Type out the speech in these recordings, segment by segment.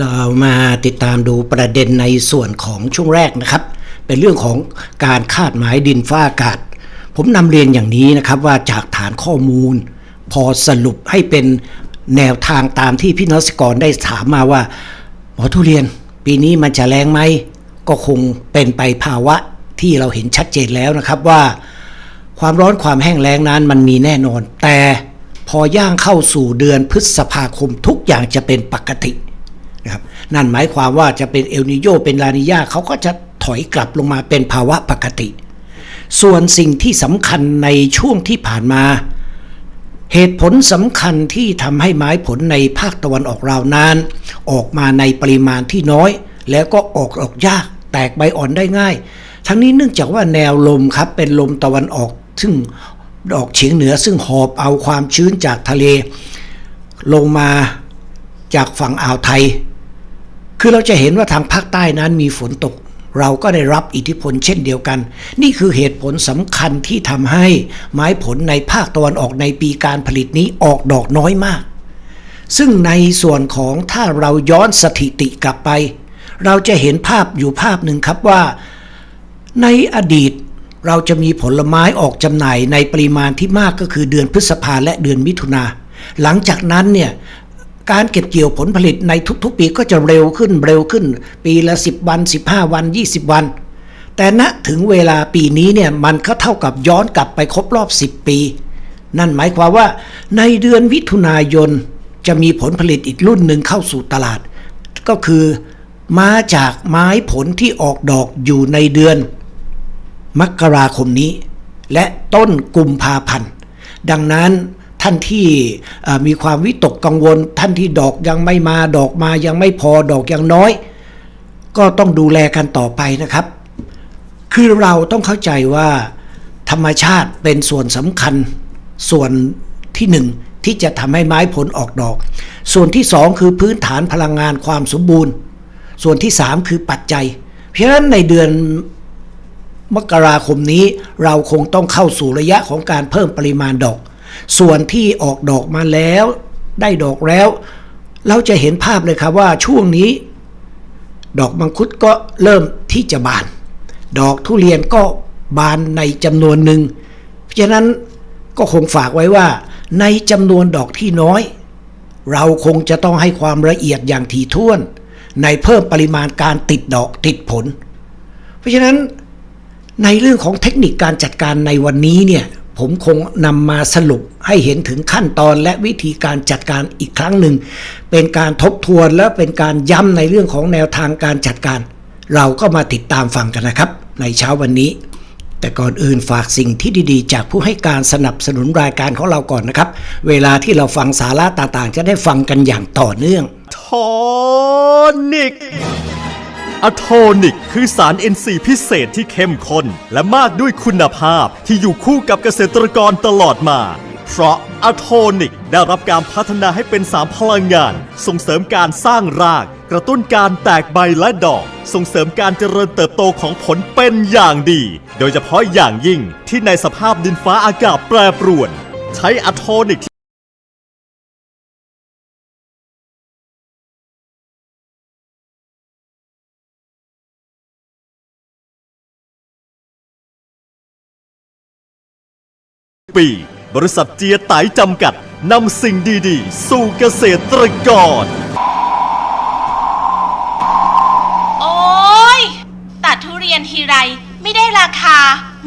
เรามาติดตามดูประเด็นในส่วนของช่วงแรกนะครับ เป็นเรื่องของการคาดหมายดินฟ้าอากาศ ผมนำเรียนอย่างนี้นะครับว่าจากฐานข้อมูล พอสรุปให้เป็นแนวทางตามที่พี่นสกรได้ถามมาว่าหมอทุเรียน ปีนี้มันจะแรงไหม ก็คงเป็นไปภาวะที่เราเห็นชัดเจนแล้วนะครับว่า ความร้อนความแห้งแล้งนั้นมันมีแน่นอน แต่พอย่างเข้าสู่เดือนพฤษภาคมทุกอย่างจะเป็นปกติ นั่นหมายความว่าจะเป็นเอลนิโยเป็นลานิญาเขาก็จะถอยกลับลงมาเป็นภาวะปกติ ส่วนสิ่งที่สำคัญในช่วงที่ผ่านมา เหตุผลสำคัญที่ทำให้ไม้ผลในภาคตะวันออกราวนาน ออกมาในปริมาณที่น้อย แล้วก็ออกออกยาก แตกใบอ่อนได้ง่าย ทั้งนี้เนื่องจากว่าแนวลมครับเป็นลมตะวันออก ซึ่งออกเฉียงเหนือซึ่งหอบเอาความชื้นจากทะเล ลงมาจากฝั่งอ่าวไทย คือเราจะเห็นว่าทางภาคใต้นั้นมีฝนตก เราก็ได้รับอิทธิพลเช่นเดียวกัน นี่คือเหตุผลสำคัญที่ทำให้ไม้ผลในภาคตะวันออกในปีการผลิตนี้ออกดอกน้อยมาก ซึ่งในส่วนของถ้าเราย้อนสถิติกลับไป เราจะเห็นภาพอยู่ภาพหนึ่งครับว่า ในอดีตเราจะมีผลไม้ออกจำหน่ายในปริมาณที่มากก็คือเดือนพฤษภาและเดือนมิถุนาหลังจากนั้นเนี่ย การเก็บเกี่ยวผลผลิตในทุกๆ ปีก็จะเร็วขึ้นเร็วขึ้น ปีละ 10 วัน 15 วัน 20 วัน แต่ณถึงเวลาปีนี้เนี่ยมันก็เท่ากับย้อนกลับไปครบรอบ 10 ปี นั่นหมายความว่า ในเดือนมิถุนายนจะมีผลผลิตอีกรุ่นหนึ่งเข้าสู่ตลาด ก็คือมาจากไม้ผลที่ออกดอกอยู่ในเดือน มกราคมนี้ และต้นกุมภาพันธ์ดังนั้น ท่านที่มีความวิตกกังวล ท่านที่ดอกยังไม่มาดอกมายังไม่พอดอกยังน้อย ก็ต้องดูแลกันต่อไปนะครับ คือเราต้องเข้าใจว่าธรรมชาติเป็นส่วนสำคัญส่วนที่หนึ่งที่จะทำให้ไม้ผลออกดอก ส่วนที่สองคือพื้นฐานพลังงานความสมบูรณ์ ส่วนที่สามคือปัจจัย เพราะฉะนั้นในเดือนมกราคมนี้เราคงต้องเข้าสู่ระยะของการเพิ่มปริมาณดอก ส่วนที่ออกดอกมาแล้ว ได้ดอกแล้ว เราจะเห็นภาพเลยครับว่าช่วงนี้ ดอกมังคุดก็เริ่มที่จะบาน ดอกทุเรียนก็บานในจำนวนหนึ่ง เพราะฉะนั้นก็คงฝากไว้ว่า ในจำนวนดอกที่น้อย เราคงจะต้องให้ความละเอียดอย่างถี่ถ้วน ในเพิ่มปริมาณการติดดอกติดผล เพราะฉะนั้นในเรื่องของเทคนิคการจัดการในวันนี้เนี่ย ผมคงนำมาสรุปให้เห็นถึงขั้นตอนและวิธีการจัดการอีกครั้งหนึ่ง เป็นการทบทวนและเป็นการย้ำในเรื่องของแนวทางการจัดการ เราก็มาติดตามฟังกันนะครับ ในเช้าวันนี้ แต่ก่อนอื่นฝากสิ่งที่ดีๆ จากผู้ให้การสนับสนุนรายการของเราก่อนนะครับ เวลาที่เราฟังสาระต่างๆ จะได้ฟังกันอย่างต่อเนื่องโทนิก อะโทนิก คือสาร NC พิเศษที่เข้มข้น และมากด้วยคุณภาพที่อยู่คู่กับเกษตรกรตลอดมา เพราะอะโทนิกได้รับการพัฒนาให้เป็นสารพลังงาน ส่งเสริมการสร้างราก กระตุ้นการแตกใบและดอก ส่งเสริมการเจริญเติบโตของผลเป็นอย่างดี โดยเฉพาะอย่างยิ่งที่ในสภาพดินฟ้าอากาศแปรปรวน ใช้อะโทนิก ปี บริษัทเจียไตจำกัดนำสิ่งดีๆ สู่เกษตรกร โอ๊ยตัดทุเรียนทีไรไม่ได้ราคา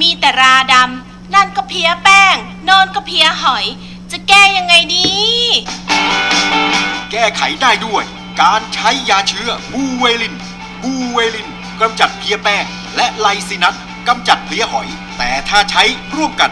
มีแต่ราดำ นั่นก็เพี้ยแป้ง โนอนก็เพี้ยหอย จะแก้ยังไงดี แก้ไขได้ด้วย การใช้ยาเชื้อบูเวลิน บูเวลินกำจัดเพลี้ยแป้งและไลซินัสกำจัดเพลี้ยหอย แต่ถ้าใช้ร่วมกัน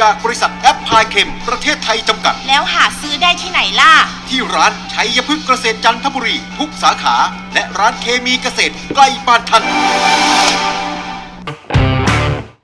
จากบริษัทแอปพลายเคมประเทศไทยจำกัด แล้วหาซื้อได้ที่ไหนล่ะ ที่ร้านชัยพฤกษ์เกษตรจันทบุรี ทุกสาขา และร้านเคมีเกษตรใกล้บ้านท่าน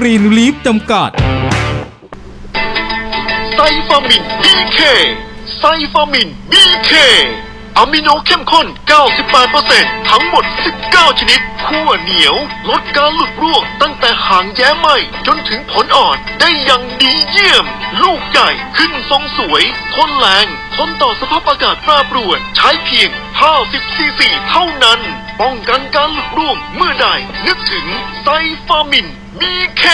กรีนลีฟจำกัด ไซฟามิน BK ไซฟามิน BK อะมิโนเข้มข้น 98%ทั้งหมด 19 ชนิดขั้วเหนียว ลดการหลุดร่วงตั้งแต่หางแย้ไหมจนถึงผลอ่อนได้อย่างดีเยี่ยม ลูกใหญ่ขึ้นทรงสวย ทนแรง ทนต่อสภาพอากาศแปรปรวน ใช้เพียง 50 ซีซีเท่านั้น ป้องกันการหลุดร่วงเมื่อใด นึกถึงไซฟามิน BK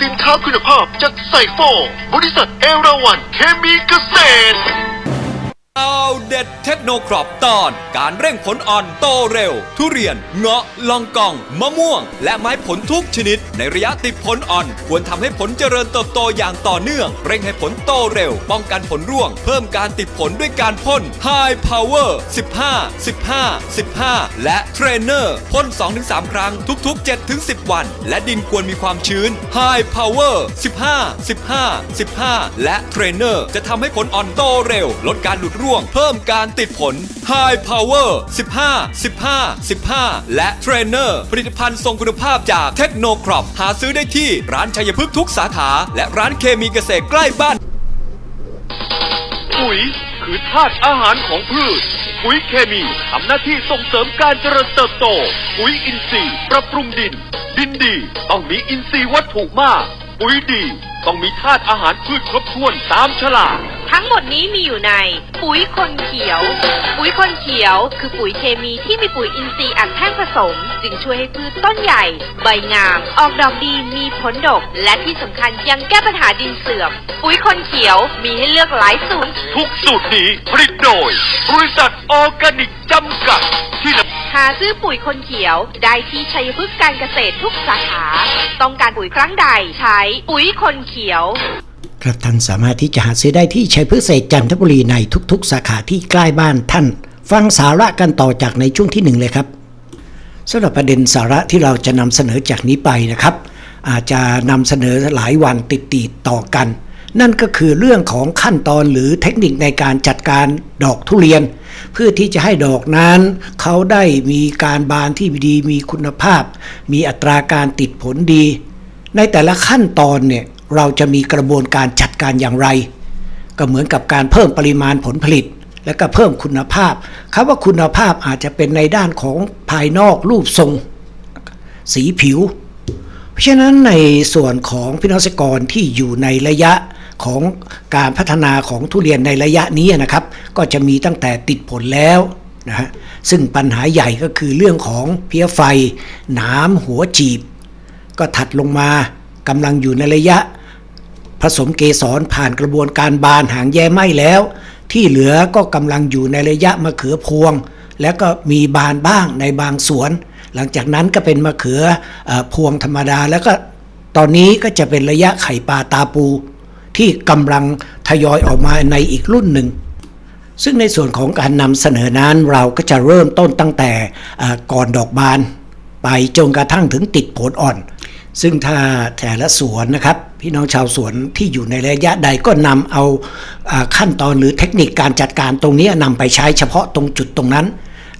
สินค้าคุณภาพจากไซโฟบริษัทเอราวันเคมีเกษตร เอาเด็ดเทคโนครอปตอน การเร่งผลอ่อนโตเร็ว ทุเรียน เงาะลองกอง มะม่วง และไม้ผลทุกชนิด ในระยะติดผลอ่อน ควรทำให้ผลเจริญเติบโตอย่างต่อเนื่อง เร่งให้ผลโตเร็ว ป้องกันผลร่วง เพิ่มการติดผลด้วยการพ่น High Power 15 15 15 และเทรนเนอร์พ่น 2-3 ครั้งทุก ๆ 7-10 วัน และดินควรมีความชื้น High Power 15 15 15 และเทรนเนอร์จะทำให้ผลอ่อนโตเร็ว ลดการหลุดร่วงเพิ่มการติดผล High Power 15 15 15 และเทรนเนอร์ผลิตภัณฑ์ทรงคุณภาพจากเทคโนครอปหาซื้อได้ที่ร้านชัยพฤกษ์ทุกสาขา และร้านเคมีเกษตรใกล้บ้าน ปุ๋ยคือธาตุอาหารของพืช ปุ๋ยเคมีทำหน้าที่ส่งเสริมการเจริญเติบโต ปุ๋ยอินทรีย์ปรับปรุงดิน ดินดี ต้องมีอินทรีย์วัตถุมาก ปุ๋ยดี ต้องมีธาตุอาหารพืชครบถ้วนตามฉลาก ทั้งหมดนี้มีอยู่ใน ปุ๋ยคนเขียว ปุ๋ยคนเขียว คือปุ๋ยเคมีที่มีปุ๋ยอินทรีย์อัดแท่งผสม จึงช่วยให้พืชต้นใหญ่ ใบงาม ออกดอกดีมีผลดก และที่สำคัญยังแก้ปัญหาดินเสื่อม ปุ๋ยคนเขียวมีให้เลือกหลายสูตร ทุกสูตรนี้ผลิตโดย บริษัทออร์แกนิกจำกัดที่นำ หาซื้อปุ๋ยคนเขียว ได้ที่ชัยพฤกษ์การเกษตรทุกสาขา ต้องการปุ๋ยครั้งใดใช้ปุ๋ยคนเขียว ครับท่านสามารถที่จะหาซื้อได้ที่ชัยพฤกษ์เกษตรจันทบุรีในทุกๆ สาขาที่ใกล้บ้านท่าน ฟังสาระกันต่อจากในช่วงที่หนึ่งเลยครับสำหรับประเด็นสาระที่เราจะนำเสนอจากนี้ไปนะครับ อาจจะนำเสนอหลายวันติดติดๆต่อกัน นั่นก็คือเรื่องของขั้นตอนหรือเทคนิคในการจัดการดอกทุเรียน เพื่อที่จะให้ดอกนั้น เขาได้มีการบานที่ดีมีคุณภาพ มีอัตราการติดผลดี ในแต่ละขั้นตอนเนี่ยเราจะมีกระบวนการจัดการอย่างไร ก็เหมือนกับการเพิ่มปริมาณผลผลิต และก็เพิ่มคุณภาพคำว่าคุณภาพอาจจะเป็นในด้านของภายนอกรูปทรง สีผิว เพราะฉะนั้นในส่วนของพี่น้องเกษตรกรที่อยู่ในระยะ ของการพัฒนาของทุเรียนในระยะนี้นะครับ ก็จะมีตั้งแต่ติดผลแล้วนะฮะซึ่งปัญหาใหญ่ก็คือเรื่องของเพี้ยไฟ หนามหัวจีบ ก็ถัดลงมากำลังอยู่ในระยะ ผสมเกสรผ่านกระบวนการบานหางแย่ไหมแล้ว ที่เหลือก็กำลังอยู่ในระยะมะเขือพวง แล้วก็มีบานบ้างในบางสวน หลังจากนั้นก็เป็นมะเขืออพวงธรรมดา แล้วก็ตอนนี้ก็จะเป็นระยะไข่ปลาตาปู ที่กำลังทยอยออกมาในอีกรุ่นหนึ่ง ซึ่งในส่วนของการนำเสนอนั้นเราก็จะเริ่มต้นตั้งแต่ก่อนดอกบาน ไปจนกระทั่งถึงติดผลอ่อน ซึ่งถ้าแต่ละสวนนะครับ พี่น้องชาวสวนที่อยู่ในระยะใดก็นำเอาอาขั้นตอนหรือเทคนิคการจัดการตรงนี้นำไปใช้เฉพาะตรงจุดตรงนั้น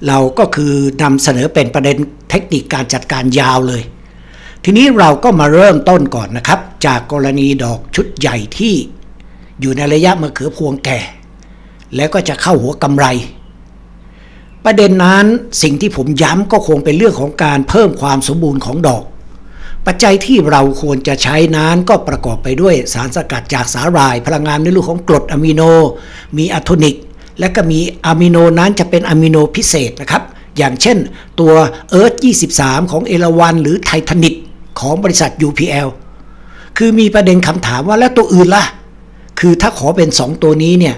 เราก็คือนำเสนอเป็นประเด็นเทคนิคการจัดการยาวเลย ทีนี้เราก็มาเริ่มต้นก่อนนะครับ จากกรณีดอกชุดใหญ่ที่อยู่ในระยะมะเขือพวงแก่ แล้วก็จะเข้าหัวกำไร ประเด็นนั้นสิ่งที่ผมย้ำก็คงเป็นเรื่องของการเพิ่มความสมบูรณ์ของดอก ปัจจัยที่เราควรจะใช้นั้นก็ประกอบไปด้วยสารสกัดจากสาหร่าย พลังงานในรูปของกรดอะมิโน มีอะโทนิก และก็มีอะมิโนนั้นจะเป็นอะมิโนพิเศษนะครับ อย่างเช่น ตัวเอิร์ธ23 ของเอราวันหรือไททานิกของบริษัท UPL คือมีประเด็นคำถามว่าแล้วตัวอื่นล่ะ คือถ้าขอเป็น 2 ตัวนี้เนี่ย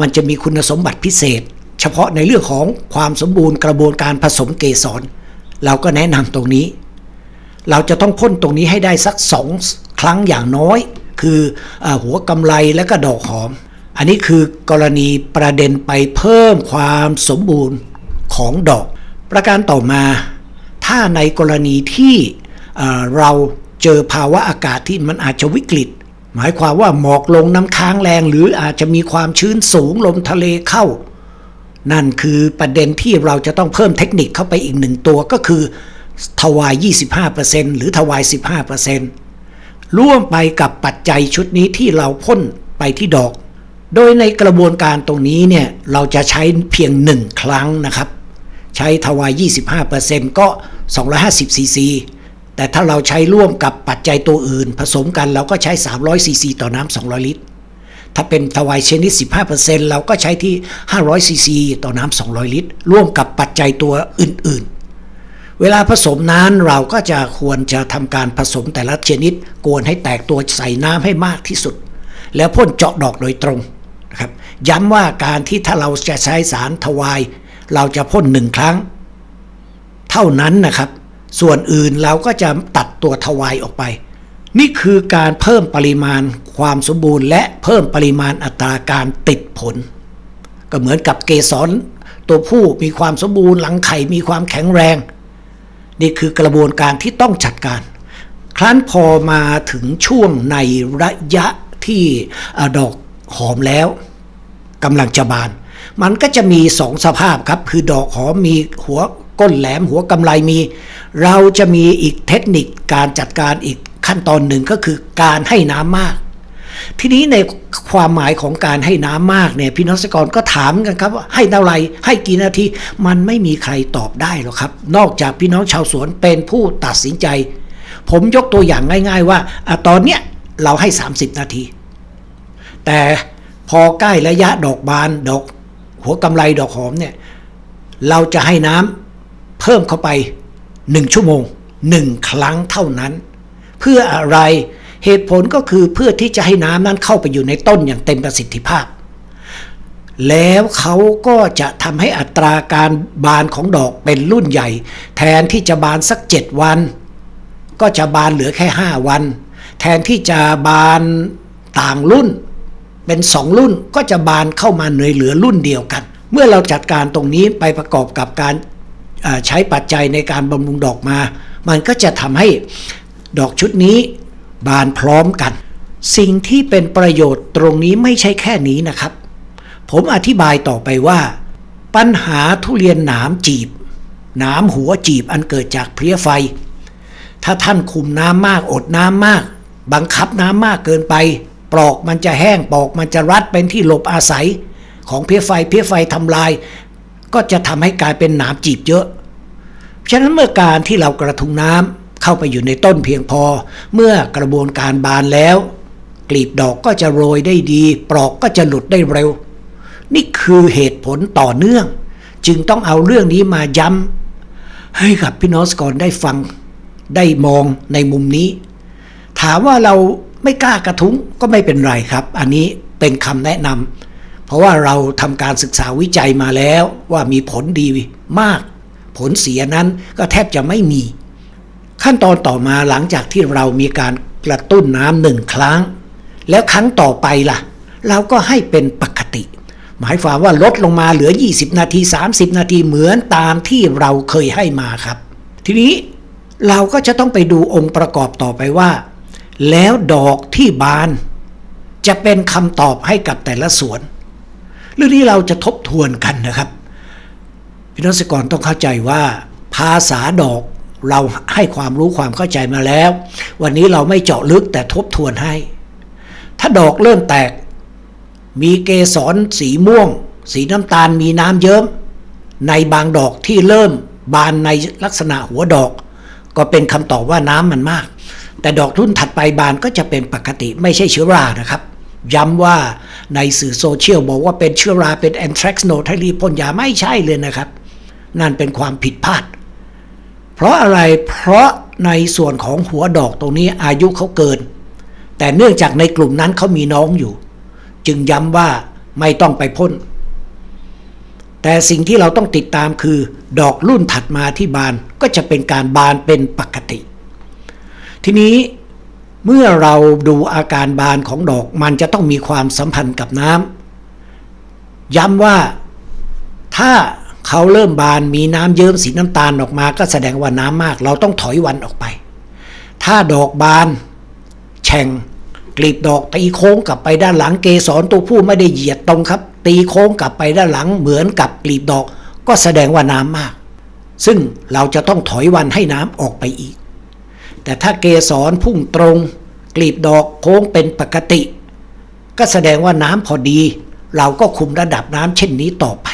มันจะมีคุณสมบัติพิเศษ เฉพาะในเรื่องของความสมบูรณ์กระบวนการผสมเกสร เราก็แนะนำตรงนี้ เราจะต้องพ่นตรงนี้ให้ได้สักสองครั้งอย่างน้อย คืออหัวกำไลและก็ดอกหอม อันนี้คือกรณีประเด็นไปเพิ่มความสมบูรณ์ของดอก ประการต่อมา ถ้าในกรณีที่เรา เจอภาวะอากาศที่มันอาจจะวิกฤต หมายความว่าหมอกลงน้ำค้างแรง หรืออาจจะมีความชื้นสูงลมทะเลเข้า นั่นคือประเด็นที่เราจะต้องเพิ่มเทคนิคเข้าไปอีกหนึ่งตัวก็คือทวาย 25%หรือทวาย 15%ร่วมไปกับปัจจัยชุดนี้ที่เราพ่นไปที่ดอก โดยในกระบวนการตรงนี้เนี่ย เราจะใช้เพียงหนึ่งครั้งนะครับ ใช้ทวาย 25%ก็ 250ซีซี แต่ถ้าเราใช้ร่วมกับปัจจัยตัวอื่น ผสมกันเราก็ใช้ 300ซีซีต่อน้ำ200 ลิตร ถ้าเป็นทวายชนิด 15%เราก็ใช้ที่ 500ซีซีต่อน้ำ200 ลิตร ร่วมกับปัจจัยตัวอื่นๆ เวลาผสมน้ำเราก็จะควรจะทำการผสมแต่ละชนิดกวนให้แตกตัวใส่น้ำให้มากที่สุด แล้วพ่นเจาะดอกโดยตรงนะครับย้ำว่าการที่ถ้าเราจะใช้สารทวาย เราจะพ่นหนึ่งครั้ง เท่านั้นนะครับ ส่วนอื่นเราก็จะตัดตัวทวายออกไป นี่คือการเพิ่มปริมาณความสมบูรณ์ และเพิ่มปริมาณอัตราการติดผล ก็เหมือนกับเกสรตัวผู้มีความสมบูรณ์หลังไข่มีความแข็งแรง นี่คือกระบวนการที่ต้องจัดการ ครั้นพอมาถึงช่วงในระยะที่ดอกหอมแล้วกำลังจะบาน มันก็จะมีสองสภาพครับ คือดอกหอมมีหัว ก้นแหลมหัวกำไลมี เราจะมีอีกเทคนิคการจัดการอีกขั้นตอนหนึ่งก็คือการให้น้ำมาก ทีนี้ในความหมายของการให้น้ำมากเนี่ยพี่น้องเกษตรกรก็ถามกันครับว่าให้เท่าไหร่ให้กี่นาทีมันไม่มีใครตอบได้หรอกครับ นอกจากพี่น้องชาวสวนเป็นผู้ตัดสินใจ ผมยกตัวอย่างง่าย ๆ ว่าอตอนเนี้ยเราให้ 30 นาที แต่พอใกล้ระยะดอกบานดอกหัวกำไลดอกหอมเนี่ย เราจะให้น้ำ เพิ่มเข้าไป 1 ชั่วโมง 1 ครั้งเท่านั้น เพื่ออะไรเหตุผลก็คือเพื่อที่จะให้น้ำนั้นเข้าไปอยู่ในต้นอย่างเต็มประสิทธิภาพ แล้วเขาก็จะทำให้อัตราการบานของดอกเป็นรุ่นใหญ่ แทนที่จะบานสัก 7 วัน ก็จะบานเหลือแค่ 5 วัน แทนที่จะบานต่างรุ่น เป็นสองรุ่นก็จะบานเข้ามาในเหลือรุ่นเดียวกัน เมื่อเราจัดการตรงนี้ไปประกอบกับการ ใช้ปัจจัยในการบำรุงดอกมา มันก็จะทำให้ดอกชุดนี้บานพร้อมกัน สิ่งที่เป็นประโยชน์ตรงนี้ไม่ใช่แค่นี้นะครับ ผมอธิบายต่อไปว่า ปัญหาทุเรียนหนามจีบ หนามหัวจีบอันเกิดจากเพลี้ยไฟ ถ้าท่านคุมน้ำมากอดน้ำมาก บังคับน้ำมากเกินไป ปลอกมันจะแห้งปลอกมันจะรัดเป็นที่หลบอาศัยของเพี้ยไฟเพี้ยไฟทำลาย ก็จะทำให้กลายเป็นหนามจีบเยอะ ฉะนั้นเมื่อการที่เรากระทุงน้ำเข้าไปอยู่ในต้นเพียงพอ เมื่อกระบวนการบานแล้ว กลีบดอกก็จะโรยได้ดี ปลอกก็จะหลุดได้เร็ว นี่คือเหตุผลต่อเนื่อง จึงต้องเอาเรื่องนี้มาย้ำให้กับพี่น้องสกอรได้ฟังได้มองในมุมนี้ ถามว่าเราไม่กล้ากระทุ้งก็ไม่เป็นไรครับ อันนี้เป็นคำแนะนำ เพราะว่าเราทำการศึกษาวิจัยมาแล้วว่ามีผลดีมาก ผลเสียนั้นก็แทบจะไม่มี ขั้นตอนต่อมาหลังจากที่เรามีการกระตุ้นน้ำหนึ่งครั้ง แล้วครั้งต่อไปล่ะ เราก็ให้เป็นปกติ หมายความว่าลดลงมาเหลือ 20 นาที 30 นาทีเหมือนตามที่เราเคยให้มาครับ ทีนี้เราก็จะต้องไปดูองค์ประกอบต่อไปว่า แล้วดอกที่บาน จะเป็นคำตอบให้กับแต่ละสวน เรื่องนี้เราจะทบทวนกันนะครับพี่น้องเกษตรกรต้องเข้าใจว่า ภาษาดอกเราให้ความรู้ความเข้าใจมาแล้ว วันนี้เราไม่เจาะลึกแต่ทบทวนให้ ถ้าดอกเริ่มแตก มีเกสรสีม่วง สีน้ำตาลมีน้ำเยิ้มในบางดอกที่เริ่มบานในลักษณะหัวดอก ก็เป็นคำตอบว่าน้ำมันมาก แต่ดอกรุ่นถัดไปบานก็จะเป็นปกติไม่ใช่เชื้อรานะครับ ย้ำว่าในสื่อโซเชียลบอกว่าเป็นเชื้อราเป็นแอนทรักซ์โนไทรีพ่นยาไม่ใช่เลยนะครับ นั่นเป็นความผิดพลาด เพราะอะไรเพราะในส่วนของหัวดอกตรงนี้อายุเขาเกิน แต่เนื่องจากในกลุ่มนั้นเขามีน้องอยู่ จึงย้ำว่าไม่ต้องไปพ่น แต่สิ่งที่เราต้องติดตามคือ ดอกรุ่นถัดมาที่บานก็จะเป็นการบานเป็นปกติ ทีนี้ เมื่อเราดูอาการบานของดอกมันจะต้องมีความสัมพันธ์กับน้ำย้ำว่าถ้าเขาเริ่มบานมีน้ำเยิ้มสีน้ำตาลออกมา ก็แสดงว่าน้ำมาก เราต้องถอยวันออกไป ถ้าดอกบาน แฉ่งกลีบดอกตีโค้งกลับไปด้านหลังเกสรตัวผู้ไม่ได้เหยียดตรงครับ ตีโค้งกลับไปด้านหลังเหมือนกับกลีบดอก ก็แสดงว่าน้ำมาก ซึ่งเราจะต้องถอยวันให้น้ำออกไปอีก แต่ถ้าเกสรพุ่งตรง กลีบดอกโค้งเป็นปกติ ก็แสดงว่าน้ำพอดี เราก็คุมระดับน้ำเช่นนี้ต่อไป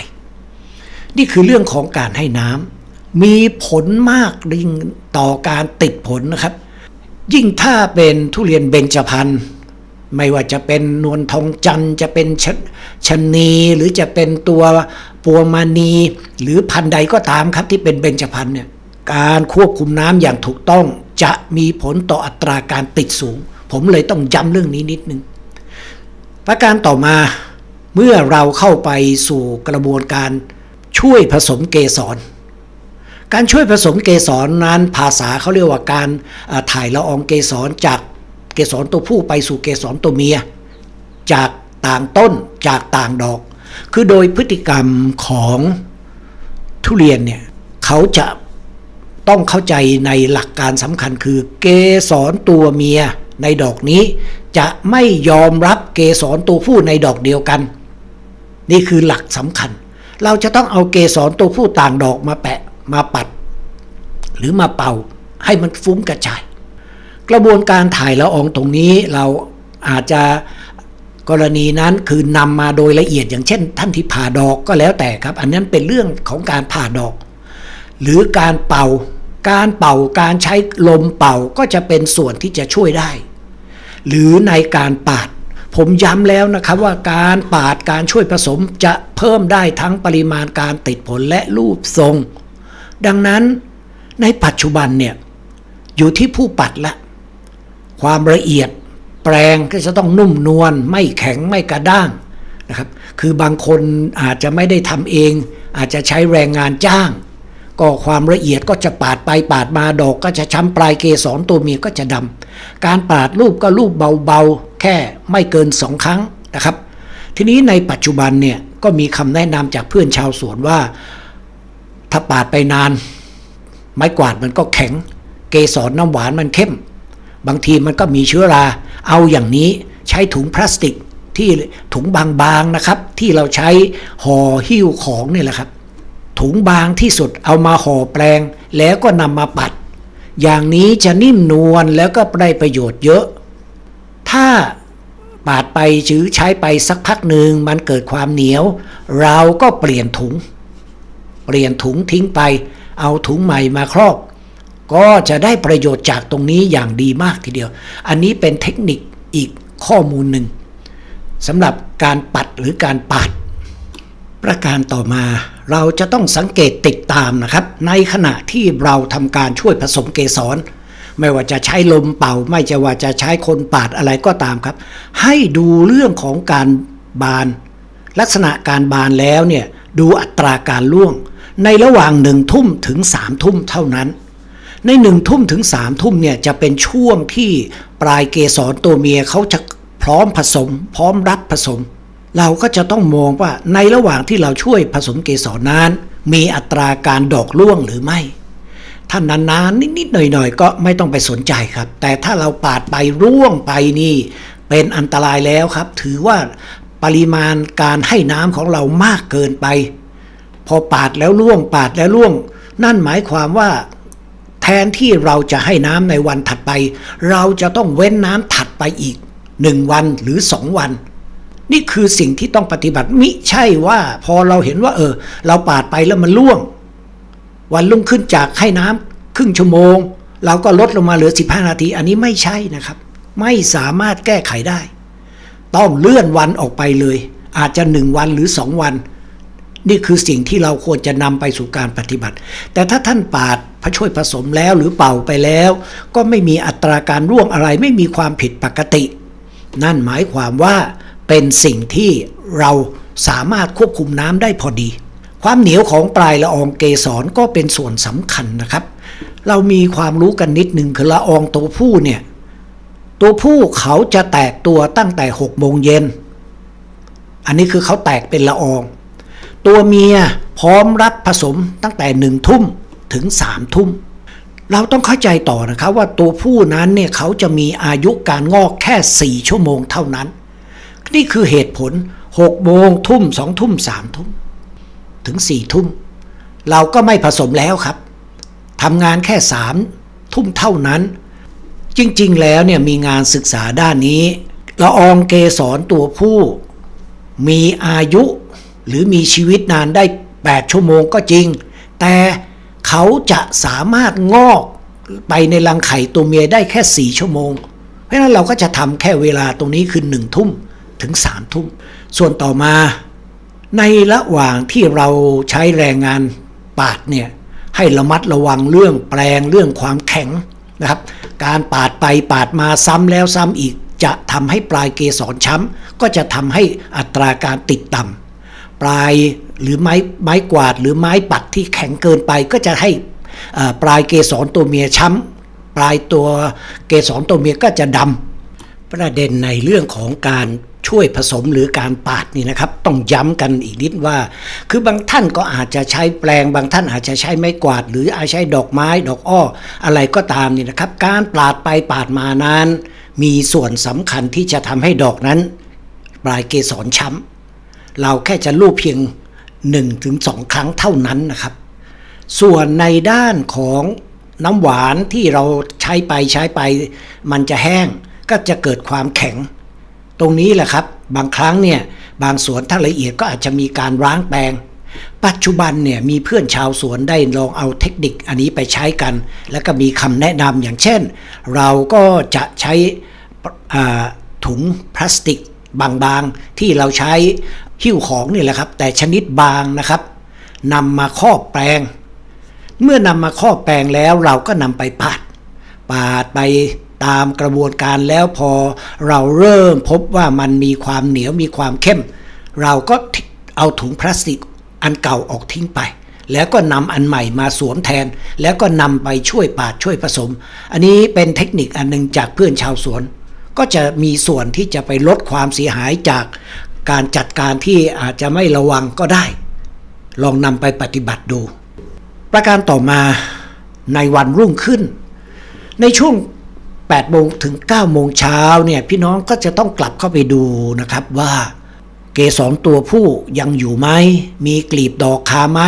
นี่คือเรื่องของการให้น้ำมีผลมากยิ่งต่อการติดผลนะครับ ยิ่งถ้าเป็นทุเรียนเบญจพรรณไม่ว่าจะเป็นนวลทองจันจะเป็นชชนีหรือจะเป็นตัวปัวมานีหรือพันธุ์ใดก็ตามครับที่เป็นเบญจพรรณเนี่ยการควบคุมน้ำอย่างถูกต้อง จะมีผลต่ออัตราการติดสูง ผมเลยต้องย้ำเรื่องนี้นิดนึง ประการต่อมาเมื่อเราเข้าไปสู่กระบวนการช่วยผสมเกสร การช่วยผสมเกสรนั้นภาษาเขาเรียกว่าการถ่ายละอองเกสรจากเกสรตัวผู้ไปสู่เกสรตัวเมีย จากต่างต้นจากต่างดอก คือโดยพฤติกรรมของทุเรียนเนี่ยเขาจะ ต้องเข้าใจในหลักการสำคัญคือเกสรตัวเมียในดอกนี้ จะไม่ยอมรับเกสรตัวผู้ในดอกเดียวกัน นี่คือหลักสำคัญ เราจะต้องเอาเกสรตัวผู้ต่างดอกมาแปะมาปัด หรือมาเป่าให้มันฟุ้งกระจาย กระบวนการถ่ายละอองตรงนี้เราอาจจะกรณีนั้นคือนำมาโดยละเอียดอย่างเช่น ท่านที่ผ่าดอกก็แล้วแต่ครับ อันนั้นเป็นเรื่องของการผ่าดอก หรือการเป่า การเป่าการใช้ลมเป่าก็จะเป็นส่วนที่จะช่วยได้ หรือในการปาด ผมย้ำแล้วนะครับว่าการปาดการช่วยผสมจะเพิ่มได้ทั้งปริมาณการติดผลและรูปทรง ดังนั้นในปัจจุบันเนี่ยอยู่ที่ผู้ปัดละ ความละเอียดแปลงก็จะต้องนุ่มนวลไม่แข็งไม่กระด้างนะครับ คือบางคนอาจจะไม่ได้ทำเอง อาจจะใช้แรงงานจ้าง ก็ความละเอียดก็จะปาดไปปาดมาดอกก็จะช้ำปลายเกสรตัวเมียก็จะดำการปาดรูปก็รูปเบาๆ แค่ไม่เกินสองครั้งนะครับ ทีนี้ในปัจจุบันเนี่ยก็มีคำแนะนำจากเพื่อนชาวสวนว่า ถ้าปาดไปนาน ไม้กวาดมันก็แข็ง เกสรน้ำหวานมันเข้ม บางทีมันก็มีเชื้อรา เอาอย่างนี้ใช้ถุงพลาสติกที่ถุงบางๆนะครับ ที่เราใช้ห่อหิ้วของนี่แหละครับ ถุงบางที่สุดเอามาห่อแปลง แล้วก็นำมาปัด อย่างนี้จะนิ่มนวลแล้วก็ได้ประโยชน์เยอะ ถ้าปาดไปชื้อใช้ไปสักพักหนึ่งมันเกิดความเหนียว เราก็เปลี่ยนถุง เปลี่ยนถุงทิ้งไป เอาถุงใหม่มาครอบ ก็จะได้ประโยชน์จากตรงนี้อย่างดีมากทีเดียว อันนี้เป็นเทคนิคอีกข้อมูลหนึ่งสำหรับการปัดหรือการปาด ประการต่อมา เราจะต้องสังเกตติดตามนะครับ ในขณะที่เราทำการช่วยผสมเกสร ไม่ว่าจะใช้ลมเป่า ไม่จะว่าจะใช้คนปาดอะไรก็ตามครับ ให้ดูเรื่องของการบาน ลักษณะการบานแล้วเนี่ยดูอัตราการล่วง ในระหว่างหนึ่งทุ่มถึงสามทุ่มเท่านั้น ในหนึ่งทุ่มถึงสามทุ่มเนี่ยจะเป็นช่วงที่ปลายเกสรตัวเมียเขาจะพร้อมผสม พร้อมรับผสม เราก็จะต้องมองว่าในระหว่างที่เราช่วยผสมเกสรนั้น มีอัตราการดอกร่วงหรือไม่ ถ้านานๆนิดๆหน่อยๆ ก็ไม่ต้องไปสนใจครับ แต่ถ้าเราปาดไปร่วงไปนี่ เป็นอันตรายแล้วครับ ถือว่าปริมาณการให้น้ำของเรามากเกินไป พอปาดแล้วร่วง ปาดแล้วร่วง นั่นหมายความว่าแทนที่เราจะให้น้ำในวันถัดไป เราจะต้องเว้นน้ำถัดไปอีกหนึ่งวันหรือสองวัน นี่คือสิ่งที่ต้องปฏิบัติมิใช่ว่าพอเราเห็นว่า เออ เราปาดไปแล้วมันร่วง วันรุ่งขึ้นจากให้น้ำครึ่งชั่วโมง เราก็ลดลงมาเหลือ 15 นาที อันนี้ไม่ใช่นะครับ ไม่สามารถแก้ไขได้ ต้องเลื่อนวันออกไปเลย อาจจะหนึ่งวันหรือสองวัน นี่คือสิ่งที่เราควรจะนำไปสู่การปฏิบัติ แต่ถ้าท่านปาดพระช่วยผสมแล้วหรือเป่าไปแล้ว ก็ไม่มีอัตราการร่วงอะไรไม่มีความผิดปกติ นั่นหมายความว่า เป็นสิ่งที่เราสามารถควบคุมน้ำได้พอดี ความเหนียวของปลายละอองเกสรก็เป็นส่วนสำคัญนะครับ เรามีความรู้กันนิดหนึ่งคือละอองตัวผู้เนี่ยตัวผู้เขาจะแตกตัวตั้งแต่หกโมงเย็น อันนี้คือเขาแตกเป็นละออง ตัวเมียพร้อมรับผสมตั้งแต่หนึ่งทุ่มถึงสามทุ่ม เราต้องเข้าใจต่อนะครับว่าตัวผู้นั้นเนี่ยเขาจะมีอายุการงอกแค่ 4 ชั่วโมงเท่านั้น นี่คือเหตุผล6โมงทุ่ม2ทุ่ม3ทุ่ม ถึง4ทุ่ม เราก็ไม่ผสมแล้วครับทำงานแค่3ทุ่มเท่านั้น จริงๆแล้วเนี่ยมีงานศึกษาด้านนี้ละอองเกสรตัวผู้ มีอายุหรือมีชีวิตนานได้ 8 ชั่วโมงก็จริง แต่เขาจะสามารถงอกไปในรังไข่ตัวเมียได้แค่ 4 ชั่วโมง เพราะฉะนั้นเราก็จะทำแค่เวลาตรงนี้คือ1ทุ่ม ถึง3ทุ่ม ส่วนต่อมาในระหว่างที่เราใช้แรงงานปาดเนี่ยให้ระมัดระวังเรื่องแปลงเรื่องความแข็งนะครับ การปาดไปปาดมาซ้ำแล้วซ้ำอีกจะทำให้ปลายเกสรช้ำก็จะทำให้อัตราการติดต่ำปลายหรือไม้ไม้กวาดหรือไม้ปัดที่แข็งเกินไปก็จะให้ปลายเกสรตัวเมียช้ำปลายตัวเกสรตัวเมียก็จะดำประเด็นในเรื่องของการ ช่วยผสมหรือการปาดนี่นะครับ ต้องย้ำกันอีกนิดว่า คือบางท่านก็อาจจะใช้แปลง บางท่านอาจจะใช้ไม้กวาด หรืออาจใช้ดอกไม้ดอกอ้อ อะไรก็ตามนี่นะครับ การปาดไปปาดมานั้น มีส่วนสำคัญที่จะทำให้ดอกนั้นปลายเกสรช้ำเราแค่จะลูบเพียง 1-2 ครั้งเท่านั้นนะครับ ส่วนในด้านของน้ำหวานที่เราใช้ไปใช้ไป มันจะแห้งก็จะเกิดความแข็ง ตรงนี้แหละครับ บางครั้งเนี่ยบางสวนถ้าละเอียดก็อาจจะมีการร้างแปลง ปัจจุบันเนี่ยมีเพื่อนชาวสวนได้ลองเอาเทคนิคอันนี้ไปใช้กัน แล้วก็มีคำแนะนำอย่างเช่น เราก็จะใช้ถุงพลาสติกบางๆ ที่เราใช้หิ้วของนี่แหละครับ แต่ชนิดบางนะครับนำมาครอบแปลง เมื่อนำมาครอบแปลงแล้วเราก็นำไปปาดปาดไป ตามกระบวนการแล้วพอเราเริ่มพบว่ามันมีความเหนียวมีความเข้ม เราก็เอาถุงพลาสติกอันเก่าออกทิ้งไป แล้วก็นำอันใหม่มาสวมแทน แล้วก็นำไปช่วยปาดช่วยผสม อันนี้เป็นเทคนิคอันหนึงจากเพื่อนชาวสวน ก็จะมีส่วนที่จะไปลดความเสียหายจากการจัดการที่อาจจะไม่ระวังก็ได้ ลองนำไปปฏิบัติดู ประการต่อมาในวันรุ่งขึ้น ในช่วง 8โมงถึง9โมงเช้าเนี่ยพี่น้องก็จะต้องกลับเข้าไปดูนะครับว่าเกสรตัวผู้ยังอยู่ไหม มีกลีบดอกคาไหม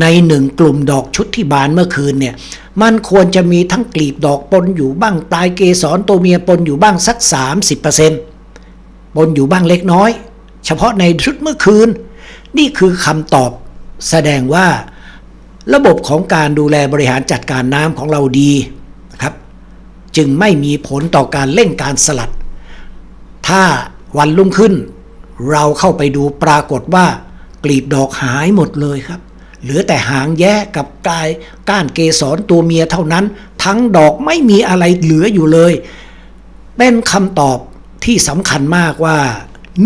ในหนึ่งกลุ่มดอกชุดที่บานเมื่อคืนเนี่ย มันควรจะมีทั้งกลีบดอกปนอยู่บ้างปลายเกสรตัวเมียปนอยู่บ้างสัก 30%ปนอยู่บ้างเล็กน้อย เฉพาะในชุดเมื่อคืน นี่คือคำตอบแสดงว่า ระบบของการดูแลบริหารจัดการน้ำของเราดี จึงไม่มีผลต่อการเร่งการสลัด ถ้าวันรุ่งขึ้น เราเข้าไปดูปรากฏว่า กลีบดอกหายหมดเลยครับ เหลือแต่หางแย้กับกายก้านเกสรตัวเมียเท่านั้น ทั้งดอกไม่มีอะไรเหลืออยู่เลย เป็นคำตอบที่สำคัญมากว่า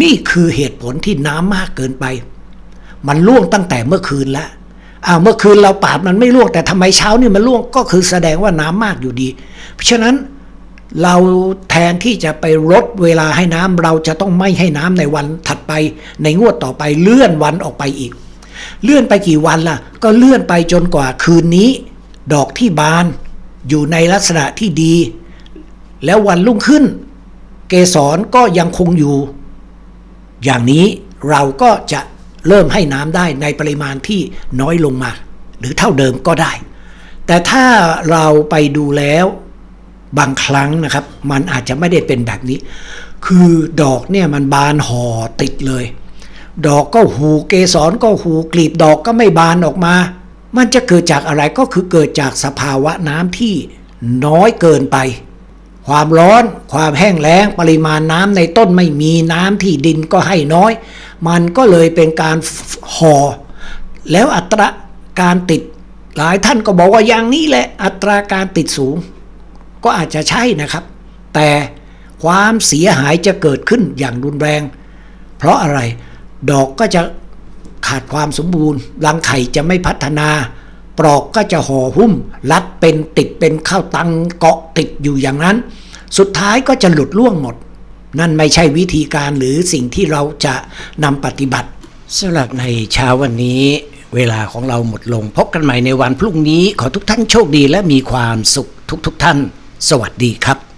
นี่คือเหตุผลที่น้ำมากเกินไป มันล่วงตั้งแต่เมื่อคืนแล้ว อ้าวเมื่อคืนเราปาดมันไม่ล่วงแต่ทำไมเช้านี่มันล่วงก็คือแสดงว่าน้ำมากอยู่ดี เพราะฉะนั้นเราแทนที่จะไปลดเวลาให้น้ำเราจะต้องไม่ให้น้ำในวันถัดไป ในงวดต่อไปเลื่อนวันออกไปอีก เลื่อนไปกี่วันล่ะ ก็เลื่อนไปจนกว่าคืนนี้ ดอกที่บานอยู่ในลักษณะที่ดี แล้ววันรุ่งขึ้น เกสรก็ยังคงอยู่ อย่างนี้เราก็จะ เริ่มให้น้ำได้ในปริมาณที่น้อยลงมา หรือเท่าเดิมก็ได้ แต่ถ้าเราไปดูแล้วบางครั้งนะครับ มันอาจจะไม่ได้เป็นแบบนี้ คือดอกเนี่ยมันบานห่อติดเลย ดอกก็หูเกสรก็หูกลีบดอกก็ไม่บานออกมา มันจะเกิดจากอะไรก็คือเกิดจากสภาวะน้ำที่น้อยเกินไป ความร้อน ความแห้งแล้ง ปริมาณน้ำในต้นไม่มีน้ำที่ดินก็ให้น้อย มันก็เลยเป็นการห่อ แล้วอัตราการติดหลายท่านก็บอกว่าอย่างนี้แหละอัตราการติดสูง ก็อาจจะใช่นะครับ แต่ความเสียหายจะเกิดขึ้นอย่างรุนแรง เพราะอะไรดอกก็จะขาดความสมบูรณ์รังไข่จะไม่พัฒนา ปลอกก็จะห่อหุ้ม รัดเป็นติดเป็นข้าวตังเกาะติดอยู่อย่างนั้น สุดท้ายก็จะหลุดล่วงหมด นั่นไม่ใช่วิธีการหรือสิ่งที่เราจะนำปฏิบัติสำหรับในเช้าวันนี้เวลาของเราหมดลง พบกันใหม่ในวันพรุ่งนี้ขอทุกท่านโชคดีและมีความสุขทุกๆทท่าน สวัสดีครับ